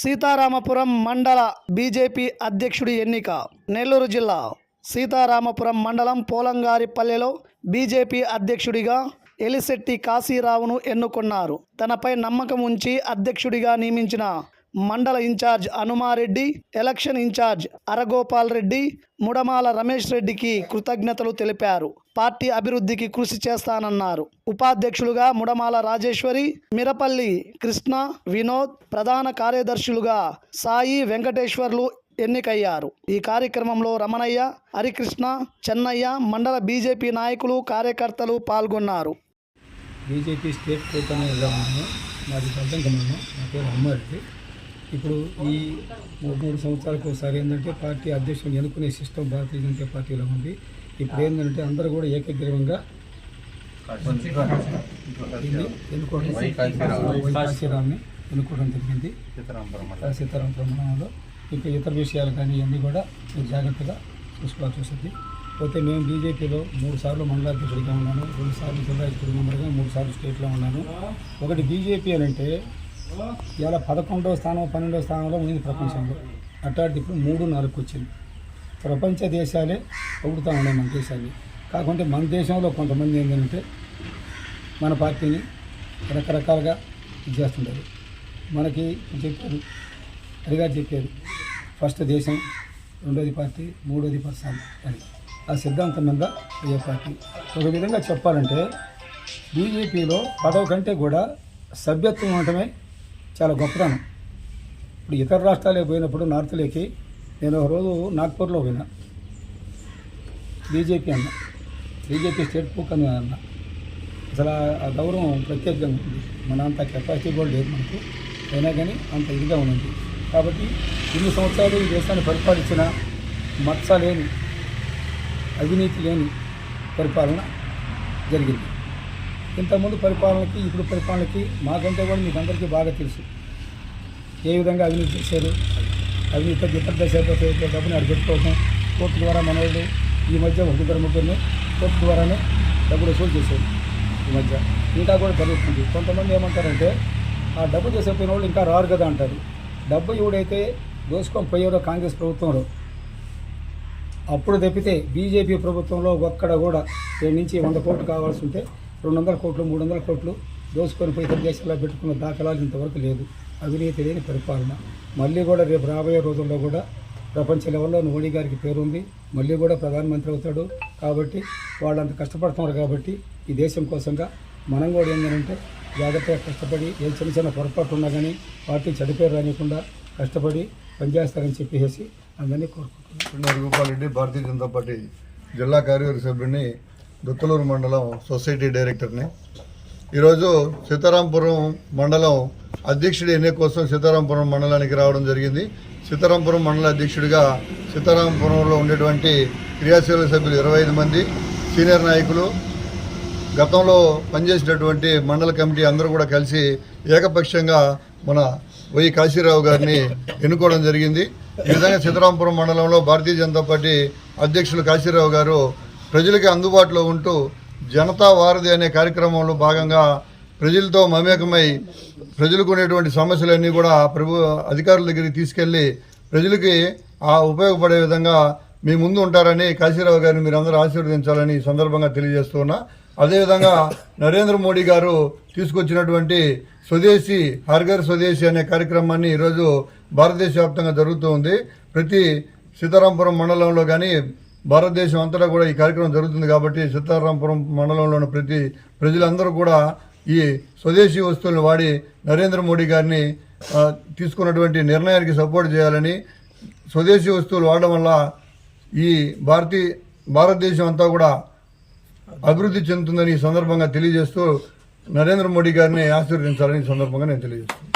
సీతారామపురం మండల బీజేపీ అధ్యక్షుడి ఎన్నిక. నెల్లూరు జిల్లా సీతారామపురం మండలం పోలంగారిపల్లెలో బీజేపీ అధ్యక్షుడిగా ఎలిశెట్టి కాశీరావును ఎన్నుకున్నారు. తనపై నమ్మకం ఉంచి అధ్యక్షుడిగా నియమించిన మండల in charge Hanumareddy election in charge Aragopal Reddy Mudamala Ramesh రెడ్డికి కృతజ్ఞతలు తెలిపారు. పార్టీ అభివృద్ధికి కృషి చేస్తానన్నారు. ఉపాధ్యక్షులుగా ముడమాల రాజేశ్వరి మిరపల్లి కృష్ణ వినోద్ ప్రధాన కార్యదర్శులుగా సాయి వెంకటేశ్వర్లు ఎన్నికయ్యారు. ఈ కార్యక్రమంలో రమణయ్య హరికృష్ణ చెన్నయ్య మండల బీజేపీ నాయకులు కార్యకర్తలు పాల్గొన్నారు. బీజేపీ స్టేట్ కూటమి మాది నా పేరు అమ్మారెడ్డి ఇప్పుడు ఈ మూడు మూడు సంవత్సరాలకు ఒకసారి ఏంటంటే పార్టీ అధ్యక్షులను ఎన్నుకునే సిస్టమ్ భారతీయ జనతా పార్టీలో ఉంది. ఇప్పుడు ఏంటంటే అందరూ కూడా ఏకగ్రీవంగా ఎన్నుకోవడం కాశీరామ్ని ఎన్నుకోవడం జరిగింది. సీతారాం ప్రమాణంలో ఇంకా ఇతర విషయాలు కానీ ఇవన్నీ కూడా జాగ్రత్తగా చూసుకోవాల్సి వస్తుంది. పోతే మేము బీజేపీలో మూడు సార్లు మండలాధ్యక్షుడిగా ఉన్నాను. రెండు సార్లు జిల్లా అధ్యక్షుడి మెంబర్గా మూడు సార్లు స్టేట్లో ఉన్నాను. ఒకటి బీజేపీ అని అంటే ఇలా పదకొండవ స్థానం పన్నెండవ స్థానంలో ఉంది ప్రపంచంలో అట్లాంటి ఇప్పుడు మూడు నాలుగు వచ్చింది. ప్రపంచ దేశాలే పొగుడుతూ ఉన్నాయి మన దేశాన్ని కాకుంటే మన దేశంలో కొంతమంది ఏంటంటే మన పార్టీని రకరకాలుగా ఇది చేస్తుంటారు. మనకి చెప్పారు అడిగా చెప్పారు. ఫస్ట్ దేశం రెండోది పార్టీ మూడోది పర్సన్ అని. ఆ సిద్ధాంతం మీద అయ్యే పార్టీ. ఒక విధంగా చెప్పాలంటే బీజేపీలో పదవి కంటే కూడా సభ్యత్వం ఉండటమే చాలా గొప్పతనం. ఇప్పుడు ఇతర రాష్ట్రాలకు పోయినప్పుడు నార్త్లోకి నేను ఒకరోజు నాగ్పూర్లో పోయినా. బీజేపీ అన్న. బీజేపీ స్టేట్ బుక్ అని అన్న. అసలు ఆ- గౌరవం ప్రత్యేకంగా ఉంది. మన అంత కెపాసిటీ కూడా లేదు మనకు. అయినా కానీ అంత ఇదిగా ఉంది. కాబట్టి ఇన్ని సంవత్సరాలు ఈ దేశాన్ని పరిపాలించిన మత్స లేని అవినీతి లేని పరిపాలన జరిగింది. ఇంతకుముందు పరిపాలనకి ఇప్పుడు పరిపాలనకి మాకంటే కూడా మీకు అందరికీ బాగా తెలుసు. ఏ విధంగా అవినీతి చేశారు అవినీతి ఇతర దేశాలతో చేసే డబ్బుని అడిపెట్టుకోవడం కోర్టు ద్వారా మన వాళ్ళు ఈ మధ్య ఒకరిద్దరు ముగ్గురిని కోర్టు ద్వారానే డబ్బులు వసూలు చేశారు ఈ మధ్య. ఇంకా కూడా జరుగుతుంది. కొంతమంది ఏమంటారంటే ఆ డబ్బు చేసేపోయిన వాళ్ళు ఇంకా రారు కదా అంటారు. డబ్బు ఎవడైతే దోసుకొని పోయారో కాంగ్రెస్ ప్రభుత్వంలో అప్పుడు తప్పితే బీజేపీ ప్రభుత్వంలో ఒక్కడ కూడా ఏడు నుంచి వంద కోట్లు కావాల్సి ఉంటే రెండు వందల కోట్లు మూడు వందల కోట్లు దోసుకొని పోయి ఇతర దేశాల్లో పెట్టుకున్న దాఖలాలు ఇంతవరకు లేదు. అవినీతి లేని పరిపాలన. మళ్ళీ కూడా రేపు రాబోయే రోజుల్లో కూడా ప్రపంచ లెవెల్లో మోడీ గారికి పేరు ఉంది మళ్ళీ కూడా ప్రధానమంత్రి అవుతాడు. కాబట్టి వాళ్ళు అంత కష్టపడుతున్నారు కాబట్టి ఈ దేశం కోసంగా మనం కూడా ఏంటంటే జాగ్రత్తగా కష్టపడి ఏ చిన్న చిన్న పొరపాటు ఉన్నా కానీ వాటికి చెడిపేరు రానియకుండా కష్టపడి పనిచేస్తారని చెప్పేసి అందరినీ కోరుకుంటున్నాను. రూపాయలు గోపాలరెడ్డి భారతీయ జనతా పార్టీ జిల్లా కార్యవర్గ సభ్యుడిని దుత్తలూరు మండలం సొసైటీ డైరెక్టర్ని. ఈరోజు సీతారాంపురం మండలం అధ్యక్షుడి ఎన్నిక కోసం సీతారాంపురం మండలానికి రావడం జరిగింది. సీతారాంపురం మండల అధ్యక్షుడిగా సీతారాంపురంలో ఉండేటువంటి క్రియాశీల సభ్యులు ఇరవై ఐదు మంది సీనియర్ నాయకులు గతంలో పనిచేసినటువంటి మండల కమిటీ అందరూ కూడా కలిసి ఏకపక్షంగా మన వై కాశీరావు గారిని ఎన్నుకోవడం జరిగింది. ఈ విధంగా సీతారాంపురం మండలంలో భారతీయ జనతా పార్టీ అధ్యక్షులు కాశీరావు గారు ప్రజలకి అందుబాటులో ఉంటూ జనతా వారధి అనే కార్యక్రమంలో భాగంగా ప్రజలతో మమేకమై ప్రజలకు ఉండేటువంటి సమస్యలన్నీ కూడా ప్రభు అధికారుల దగ్గరికి తీసుకెళ్ళి ప్రజలకి ఆ ఉపయోగపడే విధంగా మీ ముందు ఉంటారని కాశీరావు గారిని మీరందరూ ఆశీర్వదించాలని సందర్భంగా తెలియజేస్తున్నా అదేవిధంగా నరేంద్ర మోడీ గారు తీసుకొచ్చినటువంటి స్వదేశీ హర్ఘర్ స్వదేశీ అనే కార్యక్రమాన్ని ఈరోజు భారతదేశ వ్యాప్తంగా జరుగుతూ ఉంది. ప్రతి సీతారాంపురం మండలంలో కానీ భారతదేశం అంతటా కూడా ఈ కార్యక్రమం జరుగుతుంది కాబట్టి సీతారాంపురం మండలంలో ఉన్న ప్రతి ప్రజలందరూ కూడా ఈ స్వదేశీ వస్తువులను వాడి నరేంద్ర మోడీ గారిని తీసుకున్నటువంటి నిర్ణయానికి సపోర్ట్ చేయాలని స్వదేశీ వస్తువులు వాడడం వల్ల ఈ భారతీయ భారతదేశం అంతా కూడా అభివృద్ధి చెందుతుందని ఈ సందర్భంగా తెలియజేస్తూ నరేంద్ర మోడీ గారిని ఆశీర్వదించాలని ఈ సందర్భంగా నేను తెలియజేస్తున్నాను.